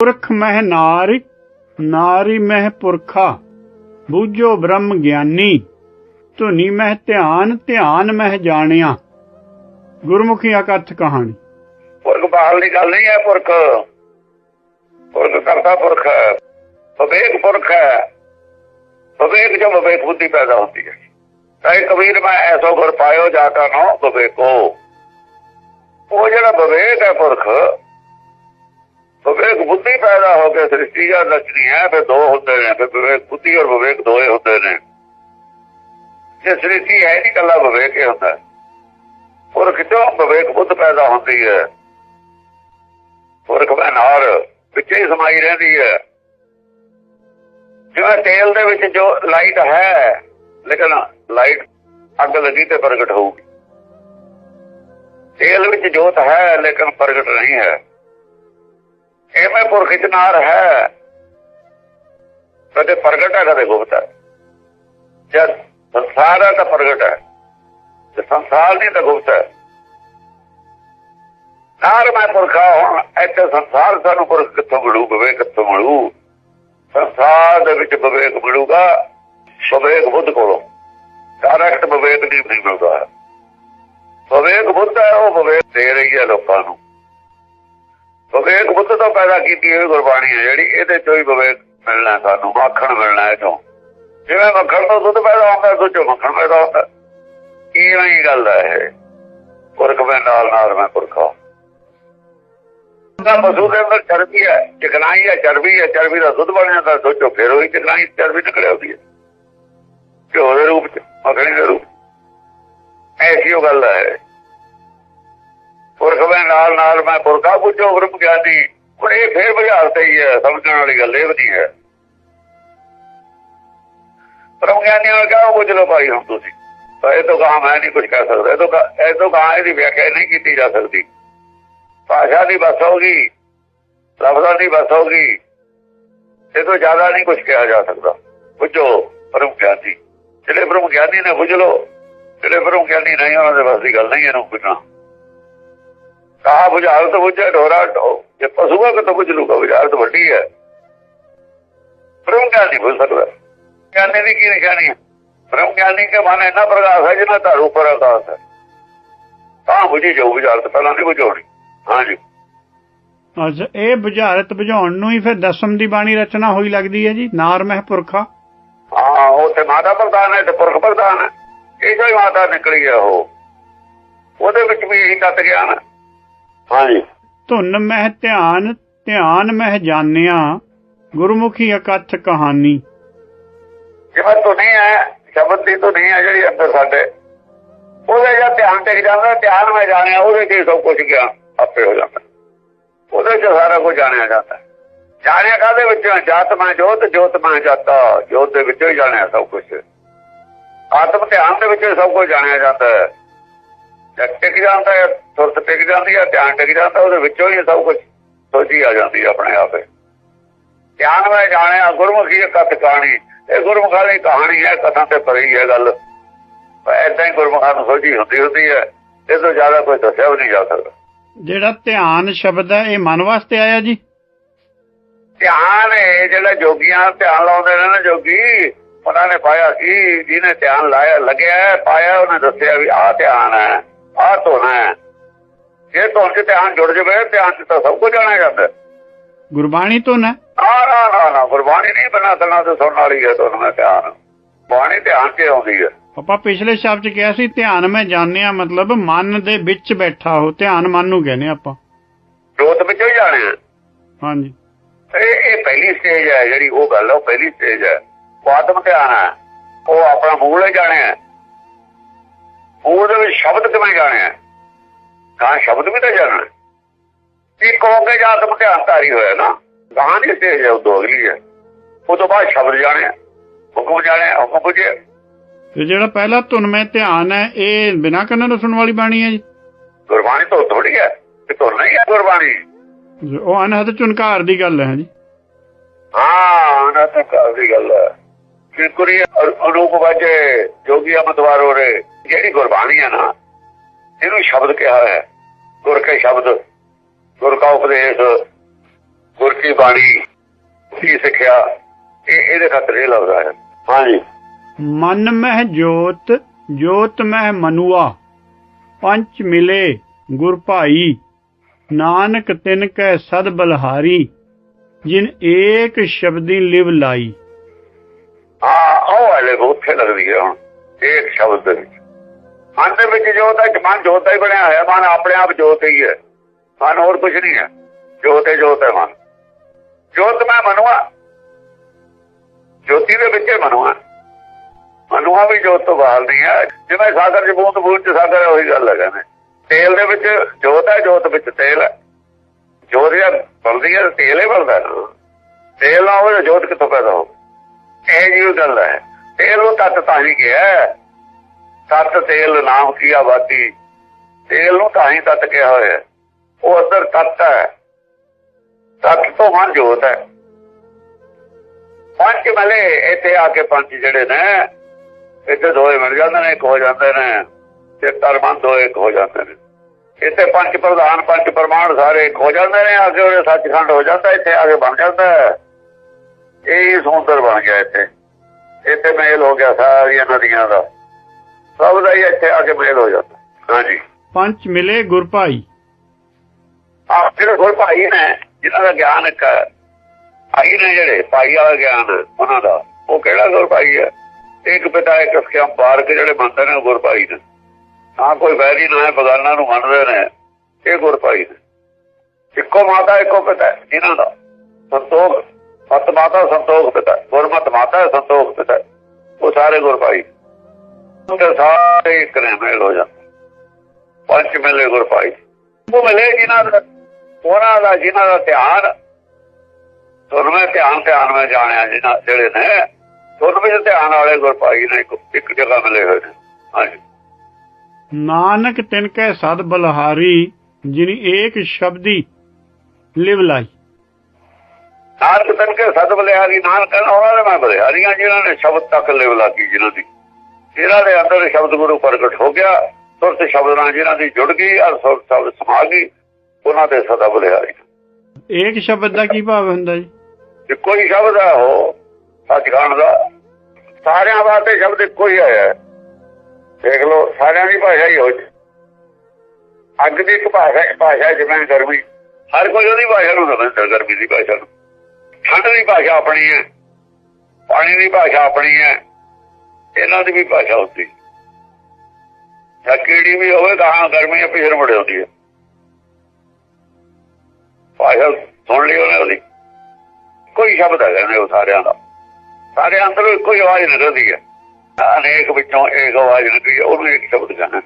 ਪੁਰਖ ਮਹਿ ਨਾਰੀ ਨਾਰੀ ਮਹਿ ਪੁਰਖਾ, ਬੂਝੋ ਬ੍ਰਹਮ ਗਿਆਨੀ, ਧੁਨੀ ਮਹਿ ਧਿਆਨ ਧਿਆਨ ਮਹਿ ਜਾਣਿਆ। ਗੁਰਮੁਖੀ ਅਕਥ ਕਹਾਣੀ। ਪੁਰਖ ਬਾਹਰ ਦੀ ਗੱਲ ਨਹੀਂ ਹੈ ਪੁਰਖ। ਪੁਰਖ ਕਰਤਾ ਪੁਰਖ ਹੈ। ਵਿਵੇਕ ਪੁਰਖ ਹੈ। ਵਿਵੇਕ ਜੋ ਵਿਵੇਕ ਬੁੱਧੀ ਪੈਦਾ ਹੁੰਦੀ ਹੈ। ਕਹੇ ਕਬੀਰ ਮੈਂ ਐਸੋ ਗੁਰ ਪਾਇਓ ਜਾਤਾ ਨੋ ਵਿਵੇਕੋ। ਉਹ ਜਿਹੜਾ ਵਿਵੇਕ ਹੈ ਪੁਰਖ ਵਿਵੇਕ ਬੁੱਧੀ ਪੈਦਾ ਹੋ ਕੇ ਸ੍ਰਿਸ਼ਟੀ ਦਾ ਰਚਨੀ ਹੈ, ਫਿਰ ਦੋ ਹੁੰਦੇ ਨੇ, ਫਿਰ ਵਿਵੇਕ ਬੁੱਧੀ ਔਰ ਵਿਵੇਕ ਦੋਏ ਹੁੰਦੇ ਨੇ। ਜੇ ਸ੍ਰਿਸ਼ਟੀ ਹੈ ਨਹੀਂ ਕੱਲਾ ਵਿਵੇਕ ਹੀ ਹੁੰਦਾ ਪੁਰਖ ਚੋਂ ਵਿਵੇਕ ਬੁੱਧ ਪੈਦਾ ਹੁੰਦੀ ਹੈ। ਪੁਰਖ ਮੈਂ ਨਾਰ ਵਿੱਚ ਸਮਾਈ ਰਹਿੰਦੀ ਹੈ। ਜਿਵੇਂ ਤੇਲ ਦੇ ਵਿੱਚ ਜੋ ਲਾਈਟ ਹੈ, ਲੇਕਿਨ ਲਾਈਟ ਅੱਗ ਲੱਗੀ ਤੇ ਪ੍ਰਗਟ ਹੋਊਗੀ। ਤੇਲ ਵਿੱਚ ਜੋਤ ਹੈ, ਲੇਕਿਨ ਪ੍ਰਗਟ ਨਹੀਂ ਹੈ। ਐਵੇਂ ਪੁਰਖ ਚ ਹੈ। ਕਦੇ ਪ੍ਰਗਟ ਹੈ ਕਦੇ ਗੁਪਤ ਹੈ। ਜਦ ਸੰਸਾਰ ਹੈ ਤਾਂ ਪ੍ਰਗਟ ਹੈ। ਤੇ ਸੰਸਾਰ ਨਹੀਂ ਤਾਂ ਗੁਪਤ ਹੈ। ਨਾਰ ਮੈਂ ਪੁਰਖਾ ਹੁਣ ਇੱਥੇ ਸੰਸਾਰ ਸਾਨੂੰ ਪੁਰਖ ਕਿੱਥੋਂ ਮਿਲੂ, ਵਿਵੇਕ ਕਿੱਥੋਂ ਮਿਲੂ? ਸੰਸਾਰ ਦੇ ਵਿੱਚ ਵਿਵੇਕ ਮਿਲੂਗਾ, ਵਿਵੇਕ ਬੁੱਧ ਕੋਲੋਂ। ਡਾਇਰੈਕਟ ਵਿਵੇਕ ਦੀ ਨਹੀਂ ਮਿਲਦਾ। ਹੈ ਵਿਵੇਕ ਬੁੱਧ ਹੈ, ਉਹ ਵਿਵੇਕ ਦੇ ਰਹੀ ਹੈ ਲੋਕਾਂ ਨੂੰ। ਵਿਵੇਕ ਬੁੱਧ ਤੋਂ ਪੈਦਾ ਕੀਤੀ ਹੋਈ ਗੁਰਬਾਣੀ ਹੈ ਜਿਹੜੀ ਇਹਦੇ ਚੋਂ ਹੀ ਵਿਵੇਕ ਮਿਲਣਾ ਸਾਨੂੰ, ਮੱਖਣ ਮਿਲਣਾ ਇਹ ਜਿਵੇਂ ਮੱਖਣ ਤੋਂ ਦੁੱਧ ਪੈਦਾ ਹੁੰਦਾ ਦੁੱਧ ਮੱਖਣ ਪੈਦਾ ਹੁੰਦਾ। ਇਵੇਂ ਹੀ ਗੱਲ ਹੈ ਪੁਰਖ ਮੈਂ ਨਾਲ ਨਾਲ ਮੈਂ ਪੁਰਖਾ ਤਾਂ ਪਸ਼ੂ ਦੇ ਅੰਦਰ ਚਰਬੀ ਹੈ, ਚਕਨਾਈ ਹੈ, ਚਰਬੀ ਹੈ, ਚਰਬੀ ਦਾ ਦੁੱਧ ਬਣਿਆ ਤਾਂ ਸੋਚੋ ਫਿਰ ਉਹੀ ਚਕਨਾਈ, ਚਰਬੀ ਨਿਕਲ ਆਉਂਦੀ ਹੈ। ਘਿਓ ਦੇ ਰੂਪ ਚ, ਮੱਖਣੀ ਦੇ ਰੂਪ ਐਸੀ ਉਹ ਗੱਲ ਹੈ ਪੁਰਖ ਮੈਂ ਨਾਲ ਨਾਲ ਮੈਂ ਪੁਰਖਾ ਪੁੱਛੋ ਬ੍ਰਹਮ ਗਿਆਨੀ ਹੁਣ ਇਹ ਫੇਰ ਬੁਝਾਰਤੇ ਹੀ ਹੈ, ਸਮਝਣ ਵਾਲੀ ਗੱਲ ਇਹ ਵੀ ਹੈ। ਬ੍ਰਹਮ ਗਿਆਨੀ ਨੂੰ ਕਹੋ ਪੁੱਛ ਲਓ ਭਾਈ ਹੁਣ ਤੁਸੀਂ। ਤਾਂ ਇਹ ਤੋਂ ਕਹਾ ਮੈਂ ਨਹੀਂ ਕੁਝ ਕਹਿ ਸਕਦਾ। ਇਹ ਤੋਂ ਇਹ ਤੋਂ ਕਹਾ ਇਹਦੀ ਵਿਆਖਿਆ ਨਹੀਂ ਕੀਤੀ ਜਾ ਸਕਦੀ। ਭਾਸ਼ਾ ਦੀ ਬਸ ਹੋਗੀ ਲਫ਼ਜ਼ਾਂ ਦੀ ਬਸ ਹੋਗੀ ਇਹ ਤੋਂ ਜ਼ਿਆਦਾ ਨਹੀਂ ਕੁਝ ਕਿਹਾ ਜਾ ਸਕਦਾ। ਬੁੱਝੋ ਬ੍ਰਹਮ ਗਿਆਨੀ। ਜਿਹੜੇ ਬ੍ਰਹਮ ਗਿਆਨੀ ਨੇ ਬੁੱਝ ਲਓ, ਜਿਹੜੇ ਬ੍ਰਹਮ ਗਿਆਨੀ ਨਹੀਂ, ਉਹਨਾਂ ਦੇ ਬਸ ਦੀ ਗੱਲ ਨਹੀਂ ਇਹਨੂੰ ਪੁੱਛਣਾ। ਕਹਾ ਬੁਝਾਰ ਤੋਂ ਬੁੱਝੇ ਢੋਰਾ ਢੋ। ਜੇ ਪਸ਼ੂਆ ਕਿ ਤਾਂ ਬੁੱਝ ਲੂਗਾ ਬੁਝਾਰ ਤਾਂ ਵੱਡੀ ਹੈ ਬ੍ਰਹਮ ਗਿਆਨੀ ਬੁੱਝ ਸਕਦਾ ਗਿਆਨੀ ਦੀ ਕੀ ਨਿਸ਼ਾਨੀ ਹੈ ਬ੍ਰਹਮ ਗਿਆਨੀ ਕੇ ਮਨ ਇੰਨਾ ਪ੍ਰਕਾਸ਼ ਹੈ ਜਿੰਨਾ ਧਾਰੂ ਪਰ ਆਕਾਸ਼ ਹੈ। ਤਾਂ ਬੁਝੀ ਜਾਊ ਬੁਝਾਰ ਤੋਂ ਪਹਿਲਾਂ ਨਹੀਂ ਬੁਝਾਉਣੀ। ਹਾਂਜੀ ਅੱਛਾ ਇਹ ਬੁਝਾਰਤ ਬੁਝਾਉਣ ਨੂੰ ਹੀ ਫਿਰ ਦਸਮ ਦੀ ਬਾਣੀ ਰਚਨਾ ਹੋਈ ਲੱਗਦੀ ਹੈ ਜੀ ਨਾਰ ਮਹਿ ਪੁਰਖਾ। ਹਾਂ ਉਹ ਤੇ ਮਾਤਾ ਪ੍ਰਧਾਨ ਹੈ ਤੇ ਪੁਰਖ ਪ੍ਰਧਾਨ ਹੈ। ਇਹ ਜੋ ਮਾਤਾ ਨਿਕਲੀ ਹੈ ਉਹ। ਉਹਦੇ ਵਿੱਚ ਵੀ ਇਹੀ ਤੱਤ ਗਿਆਨ ਹੈ। ਹਾਂਜੀ ਧੁਨ ਮਹਿ ਧਿਆਨ ਧਿਆਨ ਮਹਿ ਜਾਣਿਆ ਗੁਰਮੁਖੀ ਅਕਥ ਕਹਾਣੀ। ਜਿਵੇਂ ਧੁਨੀ ਹੈ ਸ਼ਬਦ ਦੀ ਧੁਨੀ ਹੈ ਜਿਹੜੀ ਅੰਦਰ ਸਾਡੇ। ਉਹਦੇ ਜਾਂ ਧਿਆਨ ਟਿਕ ਜਾਂਦਾ ਧਿਆਨ ਮੈਂ ਜਾਣਿਆ ਉਹਦੇ ਹੀ ਸਭ ਕੁਝ ਗਿਆ ਆਪੇ ਹੋ ਜਾਂਦਾ। ਉਹਦੇ ਚ ਸਾਰਾ ਕੁਝ ਜਾਣਿਆ ਜਾਂਦਾ। ਜਾਣਿਆ ਕਾਹਦੇ ਵਿੱਚੋਂ? ਜਾਤ ਮੈਂ ਜੋਤ ਜੋਤ ਮੈਂ ਜਾਤਾ। ਜੋਤ ਦੇ ਵਿੱਚੋਂ ਹੀ ਜਾਣਿਆ ਸਭ ਕੁਝ ਆਤਮ ਧਿਆਨ ਦੇ ਵਿੱਚੋਂ ਸਭ ਕੁਝ ਜਾਣਿਆ ਜਾਂਦਾ। ਹੈ ਟਿਕ ਜਾਂਦਾ ਹੈ ਸੁਰਤ ਟਿਕ ਜਾਂਦੀ ਹੈ ਧਿਆਨ ਟਿਕ ਜਾਂਦਾ ਉਹਦੇ ਵਿੱਚੋਂ ਹੀ ਸਭ ਕੁਝ ਸੋਚੀ ਆ ਜਾਂਦੀ ਆਪਣੇ ਆਪੇ ਧਿਆਨ ਵਿੱਚ ਜਾਣਿਆ ਗੁਰਮੁਖੀ ਕਥ ਕਹਾਣੀ ਇਹ ਗੁਰਮੁਖਾਂ ਦੀ ਕਹਾਣੀ ਹੈ ਕਥਾ ਤੇ ਪਰੀ ਹੈ ਗੱਲ। ਐਦਾਂ ਹੀ ਗੁਰਮੁਖਾਂ ਨੂੰ ਸੋਝੀ ਹੁੰਦੀ ਹੁੰਦੀ ਹੈ ਇਹ ਤੋਂ ਜ਼ਿਆਦਾ ਕੋਈ ਦੱਸਿਆ ਵੀ ਨਹੀਂ ਜਾ ਸਕਦਾ। ਜਿਹੜਾ ਧਿਆਨ ਸ਼ਬਦ ਹੈ ਇਹ ਮਨ ਵਾਸਤੇ ਆਇਆ ਜੀ? ਧਿਆਨ ਹੈ ਜਿਹੜਾ ਜੋਗੀਆਂ ਧਿਆਨ ਲਾਉਂਦੇ ਨੇ ਨਾ ਜੋਗੀ ਉਹਨਾਂ ਨੇ ਪਾਇਆ ਸੀ ਜਿਹਨੇ ਧਿਆਨ ਲਾਇਆ ਲੱਗਿਆ ਪਾਇਆ ਉਹਨੇ ਦੱਸਿਆ ਵੀ ਆਹ ਧਿਆਨ ਹੈ। ਆਹ ਧੋਣਾ ਹੈ। ਜੇ ਧੁਨ ਚ ਧਿਆਨ ਜੁੜ ਜਾਵੇ ਧਿਆਨ ਚ ਤਾਂ ਸਭ ਕੁਝ ਜਾਣਿਆ ਜਾਂਦਾ। ਗੁਰਬਾਣੀ ਤੋਂ ਨਾ। ਨਾ ਨਾ ਨਾ ਗੁਰਬਾਣੀ ਨਹੀਂ ਬਣਾ ਦੇਣਾ ਤੇ ਸੁਣਨ ਵਾਲੀ ਹੈ ਤੁਹਾਨੂੰ ਧਿਆਨ। ਬਾਣੀ ਧਿਆਨ ਚ ਆਉਂਦੀ ਹੈ। ਆਪਾਂ ਪਿਛਲੇ ਸ਼ਬਦ ਚ ਕਿਹਾ ਸੀ ਧਿਆਨ ਮੈਂ ਜਾਣਿਆ ਮਤਲਬ ਮਨ ਦੇ ਵਿੱਚ ਬੈਠਾ ਹੋ ਧਿਆਨ ਮਨ ਨੂੰ ਕਹਿੰਦੇ ਆਪਾਂ। ਜੋਤ ਵਿੱਚੋਂ ਹੀ ਜਾਣਿਆ ਹਾਂਜੀ। ਇਹ ਇਹ ਪਹਿਲੀ ਸਟੇਜ ਹੈ ਜਿਹੜੀ ਉਹ ਗੱਲ ਹੈ ਉਹ ਪਹਿਲੀ ਸਟੇਜ ਹੈ। ਆਤਮ ਧਿਆਨ ਹੈ। ਉਹ ਆਪਣਾ ਮੂਲ ਹੀ ਜਾਣਿਆ ਮੂਲ ਦੇ ਵਿੱਚ ਸ਼ਬਦ ਕਿਵੇਂ ਜਾਣਿਆ ਕਾ ਸ਼ਬਦ ਵੀ ਤਾਂ ਜਾਣਨਾ ਕੇ ਜਾਂ ਆਤਮ ਧਿਆਨ ਧਾਰੀ ਹੋਇਆ ਨਾ। ਗਾਂ ਦੀ ਹੈ ਉਹ ਦੋ ਅਗਲੀ ਹੈ। ਉਹ ਤੋਂ ਬਾਅਦ ਸ਼ਬਦ ਜਾਣਿਆ ਹੁਕਮ ਜਾਣਿਆ ਹੁਕਮ ਬੁਝਿਆ ਤੇ ਜਿਹੜਾ ਪਹਿਲਾ ਧੁਨ ਮੈਂ ਧਿਆਨ ਹੈ ਇਹ ਬਿਨਾਂ ਕੰਨਾਂ ਤੋਂ ਸੁਣਨ ਵਾਲੀ ਬਾਣੀ ਹੈ ਜੀ? ਗੁਰਬਾਣੀ ਤੋਂ ਥੋੜੀ ਹੈ। ਤੋਂ ਨਹੀਂ ਹੈ ਗੁਰਬਾਣੀ। ਉਹ ਅਨਹਦ ਚੁਨਕਾਰ ਦੀ ਗੱਲ ਹੈ ਜੀ। ਹਾਂ ਨਾ ਤਾਂ ਕਾਲ ਦੀ ਗੱਲ ਹੈ। ਕਿਰਕੁਰੀ ਅਨੂਪ ਵਾਜੇ ਜੋਗੀ ਅਮਤਵਾਰ ਹੋ ਰਹੇ ਜਿਹੜੀ ਗੁਰਬਾਣੀ ਹੈ ਨਾ ਇਹਨੂੰ ਸ਼ਬਦ ਕਿਹਾ ਹੈ। ਗੁਰ ਕੇ ਸ਼ਬਦ ਗੁਰ ਕਾ ਉਪਦੇਸ਼ ਗੁਰ ਕੀ ਬਾਣੀ ਕੀ ਸਿੱਖਿਆ ਇਹ ਇਹਦੇ ਖਾਤਰ ਇਹ ਲੱਗਦਾ ਹੈ ਹਾਂਜੀ। ਮਨ ਮਹਿ ਜੋਤ ਜੋਤ ਮਹਿ ਮਨੁਆ ਪੰਚ ਮਿਲੇ ਗੁਰ ਭਾਈ ਨਾਨਕ ਤਿਨ ਕੈ ਸਦ ਬਲਹਾਰੀ ਜਿਨ ਏਕ ਸ਼ਬਦੀ ਲਿਵ ਲਾਈ। ਹਾਂ ਉਹ ਵਾਲੇ ਉੱਥੇ ਲੱਗਦੀ ਹੈ ਹੁਣ ਇੱਕ ਸ਼ਬਦ ਦੇ ਵਿੱਚ। ਮਨ ਦੇ ਵਿੱਚ ਜੋਤ ਹੈ ਮਨ ਜੋਤ ਦਾ ਹੀ ਬਣਿਆ ਹੋਇਆ, ਮਨ ਆਪਣੇ ਆਪ ਜੋਤ ਹੀ ਹੈ। ਮਨ ਹੋਰ ਕੁਝ ਨਹੀਂ ਹੈ। ਜੋਤ ਹੈ ਜੋਤ ਹੈ ਮਨ। ਜੋਤ ਮੈਂ ਮਨੁਆ। ਜੋਤੀ ਦੇ ਵਿੱਚ ਹੀ ਮਨੁਆ। ਵੀ ਜੋਤ ਤੋਂ ਬਾਹਰ ਨਹੀਂ ਹੈ। ਜਿਵੇਂ ਸਾਗਰ ਚ ਬੂੰਦ ਬੂੰਦ ਚ ਸਾਗਰ ਉਹੀ ਗੱਲ ਹੈ ਕਹਿੰਦੇ। ਤੇਲ ਦੇ ਵਿੱਚ ਜੋਤ ਹੈ, ਜੋਤ ਵਿੱਚ ਤੇਲ ਹੈ। ਜੋਤ ਜਾਂ ਬਲਦੀ ਹੈ, ਤੇਲ ਹੀ ਬਲਦਾ ਤੇਲ ਨਾ ਹੋਵੇ ਜੋਤ ਕਿੱਥੋਂ ਪੈਦਾ ਹੋ ਇਹ ਜੀ ਗੱਲ ਹੈ। ਤੇਲ ਨੂੰ ਤੱਤ ਤਾਂ ਹੀ ਗਿਆ ਤੱਤ ਤੇਲ ਨਾਮ ਕੀ ਆਬਾਦੀ ਤੇਲ ਨੂੰ ਤਾਂ ਹੀ ਤੱਤ ਕਿਹਾ ਹੋਇਆ ਹੈ। ਉਹ ਅੰਦਰ ਤੱਤ ਹੈ। ਤੱਤ ਤੋਂ ਮਨ ਜੋਤ ਹੈ। ਪੰਜ ਮਲੇ ਇੱਥੇ ਆ ਕੇ ਪੰਜ ਜਿਹੜੇ ਨੇ, ਇੱਥੇ ਦੋਏ ਮਿਲ ਜਾਂਦੇ ਨੇ, ਇੱਕ ਹੋ ਜਾਂਦੇ ਨੇ, ਤੇ ਤਰਮਨ ਦੋ ਇੱਕ ਹੋ ਜਾਂਦੇ ਨੇ। ਇੱਥੇ ਪੰਜ ਪ੍ਰਧਾਨ, ਪੰਜ ਪ੍ਰਮਾਣ ਸਾਰੇ ਇੱਕ ਹੋ ਜਾਂਦੇ ਨੇ ਆ ਅੱਗੇ ਉਹ ਸੱਚਖੰਡ ਹੋ ਜਾਂਦਾ, ਇੱਥੇ ਆ ਕੇ ਬਣ ਜਾਂਦਾ ਹੈ। ਇਹ ਹੀ ਬਣ ਗਿਆ ਇੱਥੇ। ਇੱਥੇ ਮੇਲ ਹੋ ਗਿਆ ਸਾਰੀਆਂ ਨਦੀਆਂ ਦਾ। ਸਭ ਦਾ ਹੀ ਇੱਥੇ ਆ ਕੇ ਮੇਲ ਹੋ ਜਾਂਦਾ। ਹਾਂਜੀ। ਪੰਚ ਮਿਲੇ ਗੁਰ ਭਾਈ। ਆਹ ਜਿਹੜੇ ਹੋਰ ਭਾਈ ਨੇ ਜਿਨ੍ਹਾਂ ਦਾ ਗਿਆਨ ਇੱਕ ਭਾਈ ਨੇ ਜਿਹੜੇ ਭਾਈ ਵਾਲਾ ਗਿਆਨ ਉਹਨਾਂ ਦਾ ਉਹ ਕਿਹੜਾ ਗੁਰ ਭਾਈ ਹੈ? ਇੱਕ ਪਿਤਾ ਇੱਕ ਸਕਿਆ ਬਾਰਕ ਜਿਹੜੇ ਮੰਨਦੇ ਨੇ ਗੁਰ ਭਾਈ ਨੇ। ਨਾ ਕੋਈ ਵੈਰੀ ਨਾ ਹੈ ਬਗਾਨਾ ਨੂੰ ਮੰਨਦੇ ਨੇ ਇਹ ਗੁਰ ਭਾਈ ਨੇ। ਇੱਕੋ ਮਾਤਾ ਇੱਕੋ ਪਿਤਾ ਇਹਨਾਂ ਦਾ ਸੰਤੋਖ ਸਤ ਮਾਤਾ ਸੰਤੋਖ ਪਿਤਾ ਗੁਰਮਤ ਮਾਤਾ ਸੰਤੋਖ ਪਿਤਾ ਉਹ ਸਾਰੇ ਗੁਰ ਭਾਈ ਤੇ ਸਾਰੇ ਇੱਕ ਨੇ ਮੇਲ ਹੋ ਜਾਂਦੇ। ਪੰਜ ਮਿਲੇ ਗੁਰ ਭਾਈ। ਉਹ ਮਿਲੇ ਜਿਨ੍ਹਾਂ ਦਾ ਉਹਨਾਂ ਦਾ ਜਿਨ੍ਹਾਂ ਦਾ ਧਿਆਨ। ਸੁਰਮੇ ਧਿਆਨ ਧਿਆਨ ਵਿੱਚ ਜਾਣਿਆ ਜਿਨ੍ਹਾਂ ਜਿਹੜੇ ਨੇ। ਸੁਰਮੇ ਦੇ ਧਿਆਨ ਵਾਲੇ ਗੁਰ ਭਾਈ ਨੇ ਇੱਕ ਜਗ੍ਹਾ ਮਿਲੇ ਹੋਏ ਨੇ। ਹਾਂਜੀ। ਨਾਨਕ ਤਿਨ ਕੈ ਸਦ ਬਲਹਾਰੀ ਜਿਨ ਏਕ ਸ਼ਬਦੀ ਲਿਵ ਲਾਈ ਨਾਨਕ ਤਨ ਕੇ ਸਦ ਬਲਿਹਾਰੀ ਨਾਨਕ ਉਹਨਾਂ ਦੇ ਮੈਂ ਬਲਿਹਾਰੀਆਂ ਜਿਨ੍ਹਾਂ ਨੇ ਸ਼ਬਦ ਤੱਕ ਲਿਵ ਲਾਗੀ ਜਿਨ੍ਹਾਂ ਦੀ ਇਹਨਾਂ ਦੇ ਅੰਦਰ ਸ਼ਬਦ ਗੁਰੂ ਪ੍ਰਗਟ ਹੋ ਗਿਆ ਸੁਰਤ ਸ਼ਬਦ ਨਾਲ ਜਿਨ੍ਹਾਂ ਦੀ ਜੁੜ ਗਈ ਔਰ ਸੁਰਤ ਸ਼ਬਦ ਸਮਾ ਗਈ ਉਹਨਾਂ ਦੇ ਸਦਾ ਬਲਿਹਾਰੀ। ਏਕ ਸ਼ਬਦ ਦਾ ਕੀ ਭਾਵ ਹੁੰਦਾ ਜੀ? ਇੱਕੋ ਹੀ ਸ਼ਬਦ ਹੈ ਉਹ ਸੱਚਖੰਡ ਦਾ ਸਾਰਿਆਂ ਵਾਸਤੇ ਸ਼ਬਦ ਇੱਕੋ ਹੀ ਆਇਆ। ਹੈ ਦੇਖ ਲਓ ਸਾਰਿਆਂ ਦੀ ਭਾਸ਼ਾ ਹੀ ਹੋ ਜੀ ਅੱਗ ਦੀ ਇੱਕ ਭਾਸ਼ਾ ਭਾਸ਼ਾ ਜਿਵੇਂ ਗਰਮੀ। ਹਰ ਕੋਈ ਉਹਦੀ ਭਾਸ਼ਾ ਨੂੰ ਸਮਝਦਾ ਗਰਮੀ ਦੀ ਭਾਸ਼ਾ ਨੂੰ। ਠੰਡ ਦੀ ਭਾਸ਼ਾ ਆਪਣੀ ਹੈ ਪਾਣੀ ਦੀ ਭਾਸ਼ਾ ਆਪਣੀ ਹੈ। ਇਹਨਾਂ ਦੀ ਵੀ ਭਾਸ਼ਾ ਹੁੰਦੀ। ਜਾਂ ਕੀੜੀ ਵੀ ਹੋਵੇ ਤਾਂ ਗਰਮੀ ਪਿਛੜ ਮੁੜੇ ਹੁੰਦੀ ਹੈ ਭਾਸ਼ਾ ਸੁਣ ਲਈ ਉਹਨੇ ਉਹਦੀ। ਕੋਈ ਸ਼ਬਦ ਹੈਗਾ ਨੇ ਉਹ ਸਾਰਿਆਂ ਦਾ। ਸਾਰੇ ਅੰਦਰੋਂ ਇੱਕੋ ਹੀ ਆਵਾਜ਼ ਨਿਕਲਦੀ ਹੈ ਅਨੇਕ ਵਿੱਚੋਂ ਇੱਕ ਆਵਾਜ਼ ਨਿਕਲੀ ਹੈ, ਉਹਨੂੰ ਇੱਕ ਸ਼ਬਦ ਕਹਿੰਦੇ